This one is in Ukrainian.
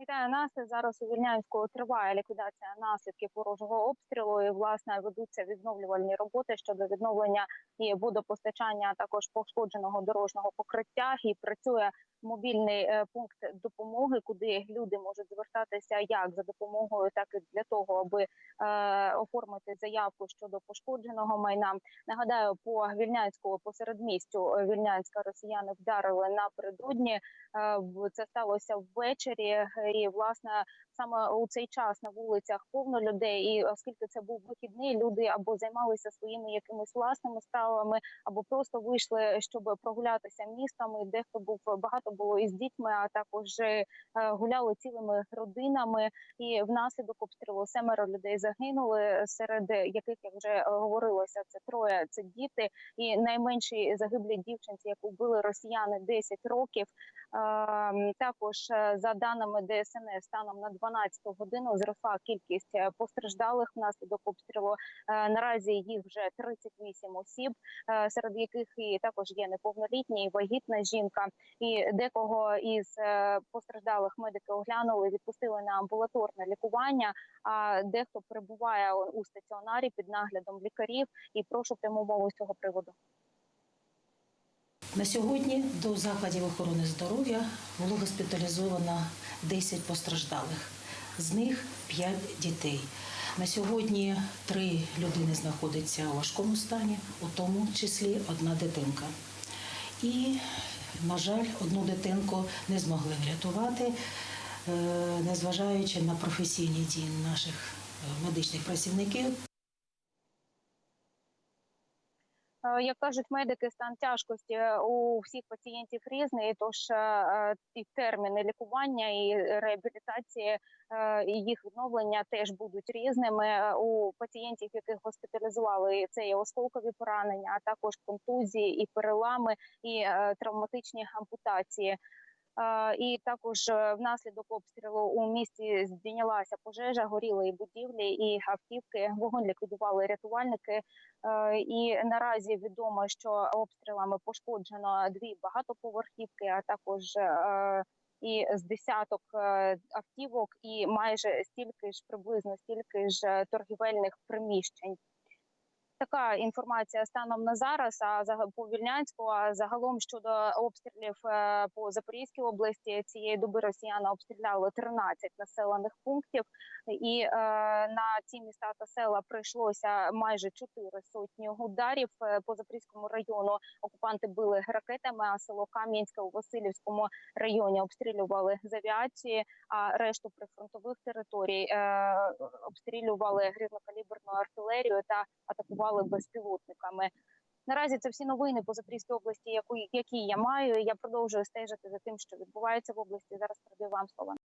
Вітаю нас. Зараз у Вільнянського триває ліквідація наслідків ворожого обстрілу. І власне ведуться відновлювальні роботи щодо відновлення і водопостачання, також пошкодженого дорожнього покриття. І працює мобільний е, пункт допомоги, куди люди можуть звертатися як за допомогою, так і для того, аби оформити заявку щодо пошкодженого майна. Нагадаю, по вільнянську посередмістю е, Вільнянська росіяни вдарили напередодні. Е, Це сталося ввечері. І власне саме у цей час на вулицях повно людей. І оскільки це був вихідний, люди або займалися своїми якимись власними справами, або просто вийшли, щоб прогулятися містами. Дехто був багато було із дітьми, а також е, гуляли цілими родинами. І внаслідок обстрілу семеро людей загинули, серед яких як вже е, говорилося, це троє це діти. І найменшій загиблій дівчинці, яку вбили росіяни 10 років. Також е, за даними ДСНС, станом на 12 годину зросла кількість е, постраждалих внаслідок обстрілу. Е, Наразі їх вже 38 осіб, е, серед яких і також є неповнолітні і вагітна жінка. І декого із е, постраждалих медики оглянули, відпустили на амбулаторне лікування. А дехто перебуває у стаціонарі під наглядом лікарів. І прошу пряму мову з цього приводу. На сьогодні до закладів охорони здоров'я було госпіталізовано 10 постраждалих, з них 5 дітей. На сьогодні три людини знаходяться у важкому стані, у тому числі одна дитинка. І, на жаль, одну дитинку не змогли врятувати, е, незважаючи на професійні дії наших медичних працівників. Е, Як кажуть медики, стан тяжкості е, у всіх пацієнтів різний, тож е, е, і терміни лікування і реабілітації е, і їх відновлення теж будуть різними. Е, У пацієнтів, яких госпіталізували, це є осколкові поранення, а також контузії і перелами, і е, травматичні ампутації. І також е, внаслідок обстрілу у місті здійнялася пожежа, горіли і будівлі, і автівки. Вогонь ліквідували рятувальники. Е, І наразі відомо, що обстрілами пошкоджено дві багатоповерхівки, а також е, і з десяток автівок, і майже стільки ж приблизно стільки ж торгівельних приміщень. Така інформація станом на зараз. А по Вільнянську, а загалом щодо обстрілів е, по Запорізькій області цієї доби росіяни обстріляли 13 населених пунктів, і е, на ці міста та села прийшлося майже 4 сотні ударів. Е, По Запорізькому району окупанти били ракетами, а село Кам'янське у Васильівському районі обстрілювали з авіації, а решту прифронтових територій е, обстрілювали грізнокаліберною артилерією та атакували безпілотниками. Наразі це всі новини по Запорізькій області, які я маю. Я продовжую стежити за тим, що відбувається в області. Зараз передаю вам слово.